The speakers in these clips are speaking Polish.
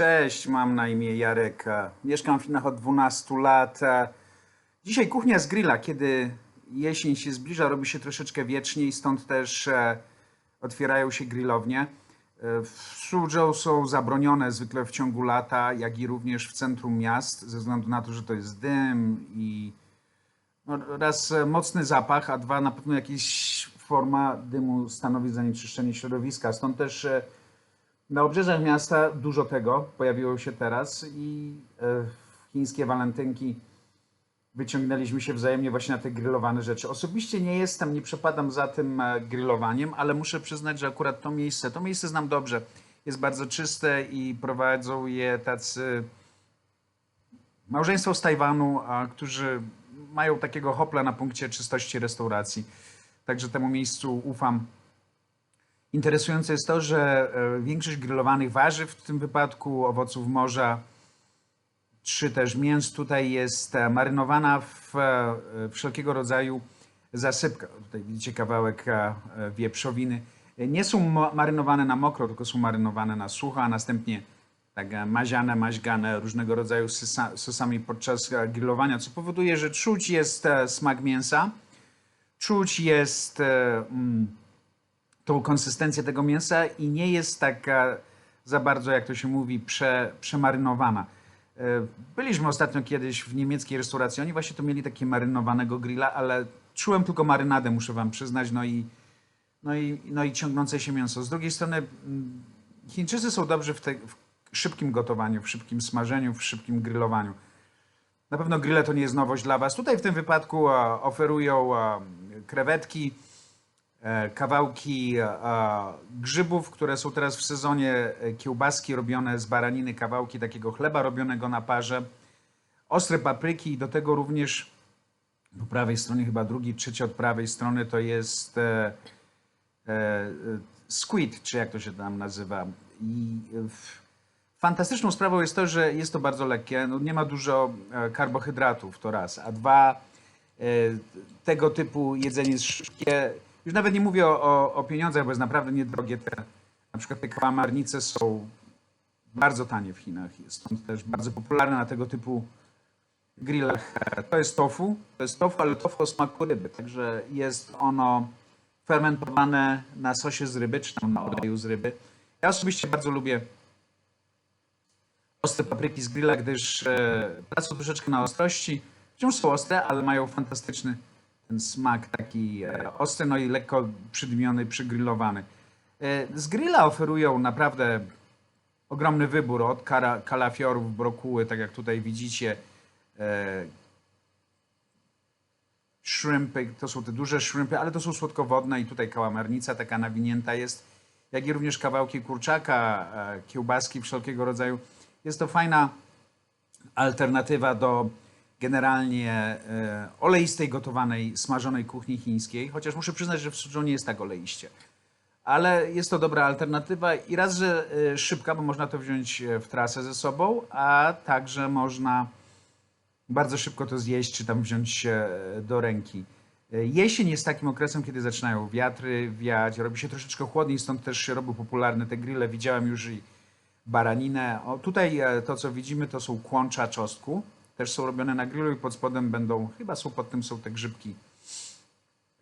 Cześć, mam na imię Jarek. e, Mieszkam w Chinach od 12 lat. e. Dzisiaj kuchnia z grilla, kiedy jesień się zbliża, robi się troszeczkę wieczniej, stąd też e, otwierają się grillownie. W Suzhou są zabronione zwykle w ciągu lata, jak i również w centrum miast, ze względu na to, że to jest dym i no, raz mocny zapach, a dwa na pewno jakaś forma dymu stanowi zanieczyszczenie środowiska. Stąd też na obrzeżach miasta dużo tego pojawiło się teraz i e, chińskie walentynki wyciągnęliśmy się wzajemnie właśnie na te grillowane rzeczy. Osobiście nie jestem, nie przepadam za tym e, grillowaniem, ale muszę przyznać, że akurat to miejsce, to miejsce znam dobrze. Jest bardzo czyste i prowadzą je tacy małżeństwo z Tajwanu, którzy mają takiego hopla na punkcie czystości restauracji. Także temu miejscu ufam. Interesujące jest to, że e, większość grillowanych warzyw, w tym wypadku owoców morza, czy też mięs tutaj jest e, marynowana w e, wszelkiego rodzaju zasypkach. Tutaj widzicie kawałek wieprzowiny. Nie są marynowane na mokro, tylko są marynowane na sucho, a następnie tak maziane, maźgane różnego rodzaju sosa- sosami podczas grillowania, co powoduje, że czuć jest smak mięsa, czuć jest mm, tą konsystencję tego mięsa i nie jest taka za bardzo, jak to się mówi, prze, przemarynowana. E, Byliśmy ostatnio kiedyś w niemieckiej restauracji, oni właśnie to mieli takie marynowanego grilla, ale czułem tylko marynadę, muszę wam przyznać, no i, no i, no i ciągnące się mięso. Z drugiej strony Chińczycy są dobrzy w, te, w szybkim gotowaniu, w szybkim smażeniu, w szybkim grillowaniu. Na pewno grille to nie jest nowość dla Was. Tutaj w tym wypadku oferują krewetki, kawałki e, grzybów, które są teraz w sezonie, e, kiełbaski robione z baraniny, kawałki takiego chleba robionego na parze, ostre papryki i do tego również po prawej stronie, chyba drugi, trzeci od prawej strony to jest e, e, e, squid, czy jak to się tam nazywa. I e, fantastyczną sprawą jest to, że jest to bardzo lekkie, no nie ma dużo e, karbohydratów, to raz, a dwa, e, tego typu jedzenie jest szybkie. Już nawet nie mówię o, o, o pieniądzach, bo jest naprawdę niedrogie. Te, na przykład te kałamarnice są bardzo tanie w Chinach, stąd też bardzo popularne na tego typu grillach. To jest tofu, to jest tofu, ale tofu o smaku ryby, także jest ono fermentowane na sosie z ryby, czy tam na oleju z ryby. Ja osobiście bardzo lubię ostre papryki z grilla, gdyż e, pracują troszeczkę na ostrości. Wciąż są ostre, ale mają fantastyczny ten smak taki e, ostry, no i lekko przydmiony, przygrillowany. E, z grilla oferują naprawdę ogromny wybór od kara, kalafiorów, brokuły, tak jak tutaj widzicie, e, shrimpy, to są te duże shrimpy, ale to są słodkowodne i tutaj kałamarnica taka nawinięta jest, jak i również kawałki kurczaka, kiełbaski wszelkiego rodzaju. Jest to fajna alternatywa do generalnie e, oleistej, gotowanej, smażonej kuchni chińskiej, chociaż muszę przyznać, że w Suzhou nie jest tak oleiście. Ale jest to dobra alternatywa i raz, że e, szybka, bo można to wziąć e, w trasę ze sobą, a także można bardzo szybko to zjeść, czy tam wziąć e, do ręki. Jesień jest takim okresem, kiedy zaczynają wiatry wiać, robi się troszeczkę chłodniej, stąd też się robią popularne te grille. Widziałem już i baraninę. O, tutaj to, co widzimy, to są kłącza czosnku. Też są robione na grillu i pod spodem będą, chyba są pod tym są te grzybki.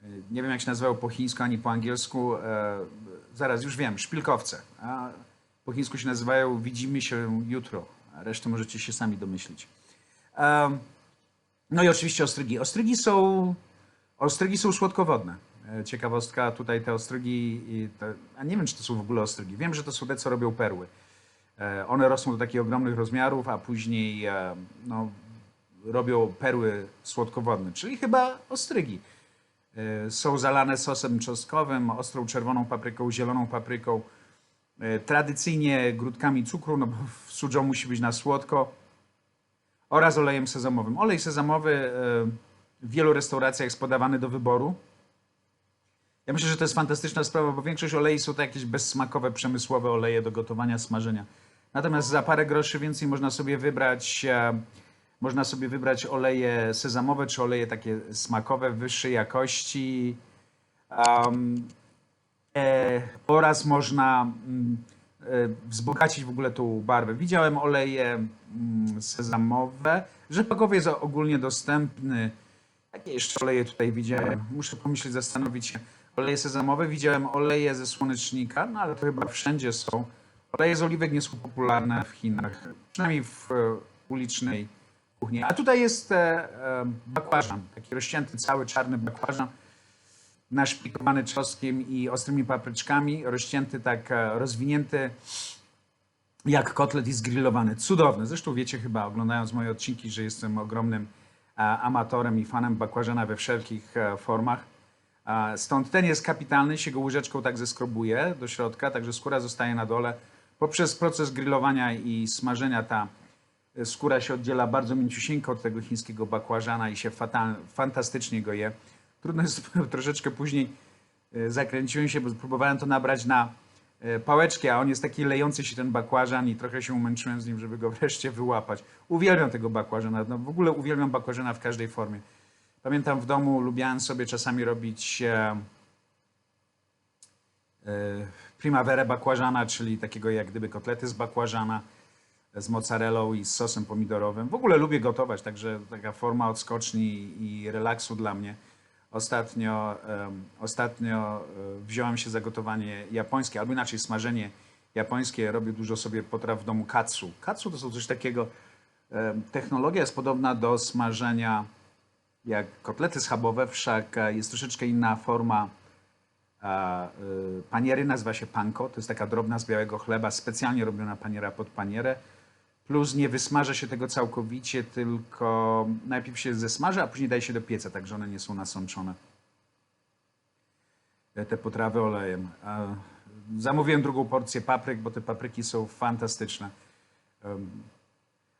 E, Nie wiem, jak się nazywają po chińsku ani po angielsku. E, zaraz, już wiem, szpilkowce. A po chińsku się nazywają widzimy się jutro. Resztę możecie się sami domyślić. Em, no i oczywiście ostrygi. Ostrygi są, ostrygi są słodkowodne. E, Ciekawostka, tutaj te ostrygi, te, a nie wiem, czy to są w ogóle ostrygi. Wiem, że to są te, co robią perły. E, One rosną do takich ogromnych rozmiarów, a później e, no, robią perły słodkowodne, czyli chyba ostrygi. E, Są zalane sosem czosnkowym, ostrą czerwoną papryką, zieloną papryką, e, tradycyjnie grudkami cukru, no bo w Suzhou musi być na słodko oraz olejem sezamowym. Olej sezamowy e, w wielu restauracjach jest podawany do wyboru. Ja myślę, że to jest fantastyczna sprawa, bo większość olei są to jakieś bezsmakowe, przemysłowe oleje do gotowania, smażenia. Natomiast za parę groszy więcej można sobie wybrać, można sobie wybrać oleje sezamowe czy oleje takie smakowe, wyższej jakości. Um, e, oraz można mm, wzbogacić w ogóle tą barwę. Widziałem oleje mm, sezamowe. Rzepakowy jest ogólnie dostępny. Jakie jeszcze oleje tutaj widziałem? Muszę pomyśleć, zastanowić się. Oleje sezamowe, widziałem oleje ze słonecznika, no ale to chyba wszędzie są. Oleje z oliwek nie są popularne w Chinach, przynajmniej w e, ulicznej kuchni. A tutaj jest e, e, bakłażan, taki rozcięty cały czarny bakłażan, naszpikowany czosnkiem i ostrymi papryczkami, rozcięty tak, e, rozwinięty jak kotlet i zgrillowany. Cudowny. Zresztą wiecie chyba, oglądając moje odcinki, że jestem ogromnym amatorem i fanem bakłażana we wszelkich formach. Stąd ten jest kapitalny, się go łyżeczką tak zeskrobuje do środka, także skóra zostaje na dole. Poprzez proces grillowania i smażenia ta skóra się oddziela bardzo mięciusieńko od tego chińskiego bakłażana i się fatal, fantastycznie go je. Trudno jest troszeczkę później e, zakręciłem się, bo próbowałem to nabrać na e, pałeczki, a on jest taki lejący się ten bakłażan i trochę się umęczyłem z nim, żeby go wreszcie wyłapać. Uwielbiam tego bakłażana, no w ogóle uwielbiam bakłażana w każdej formie. Pamiętam w domu lubiałem sobie czasami robić e, e, bakłażana, czyli takiego jak gdyby kotlety z bakłażana z mozzarellą i z sosem pomidorowym. W ogóle lubię gotować, także taka forma odskoczni i relaksu dla mnie. Ostatnio, em, ostatnio e, wziąłem się za gotowanie japońskie, albo inaczej smażenie japońskie. Robię dużo sobie potraw w domu katsu. Katsu to są coś takiego, em, technologia jest podobna do smażenia jak kotlety schabowe, wszak e, jest troszeczkę inna forma a, y, paniery, nazywa się panko. To jest taka drobna z białego chleba, specjalnie robiona paniera pod panierę. Plus nie wysmaża się tego całkowicie, tylko najpierw się zesmaży, a później daje się do pieca, tak że one nie są nasączone. E, Te potrawy olejem. Zamówiłem drugą porcję papryk, bo te papryki są fantastyczne.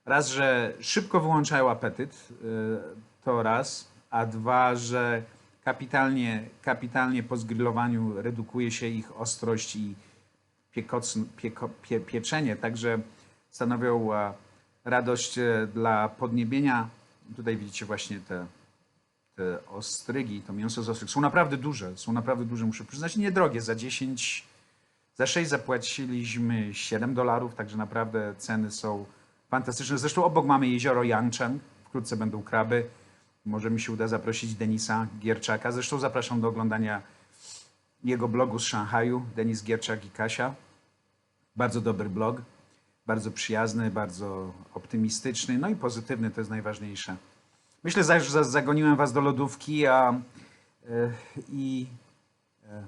Raz, że szybko wyłączają apetyt, y, to raz, a dwa, że kapitalnie, kapitalnie po zgrillowaniu redukuje się ich ostrość i piekocn, pieko, pie, pieczenie, także stanowią e, radość e, dla podniebienia. Tutaj widzicie właśnie te, te ostrygi, to mięso z ostryg. Są naprawdę duże, są naprawdę duże, muszę przyznać, niedrogie, za 10, za 6 zapłaciliśmy 7 dolarów, także naprawdę ceny są fantastyczne. Zresztą obok mamy jezioro Yangcheng, wkrótce będą kraby. Może mi się uda zaprosić Denisa Gierczaka. Zresztą zapraszam do oglądania jego blogu z Szanghaju, Denis Gierczak i Kasia. Bardzo dobry blog, bardzo przyjazny, bardzo optymistyczny, no i pozytywny, to jest najważniejsze. Myślę, że za- zagoniłem was do lodówki a, e, i e,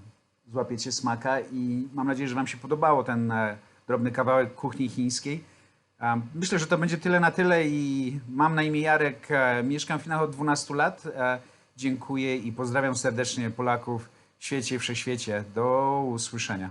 złapiecie smaka i mam nadzieję, że wam się podobało ten e, drobny kawałek kuchni chińskiej. Myślę, że to będzie tyle na tyle i mam na imię Jarek, mieszkam w Chinach od 12 lat. Dziękuję i pozdrawiam serdecznie Polaków w świecie i wszechświecie. Do usłyszenia.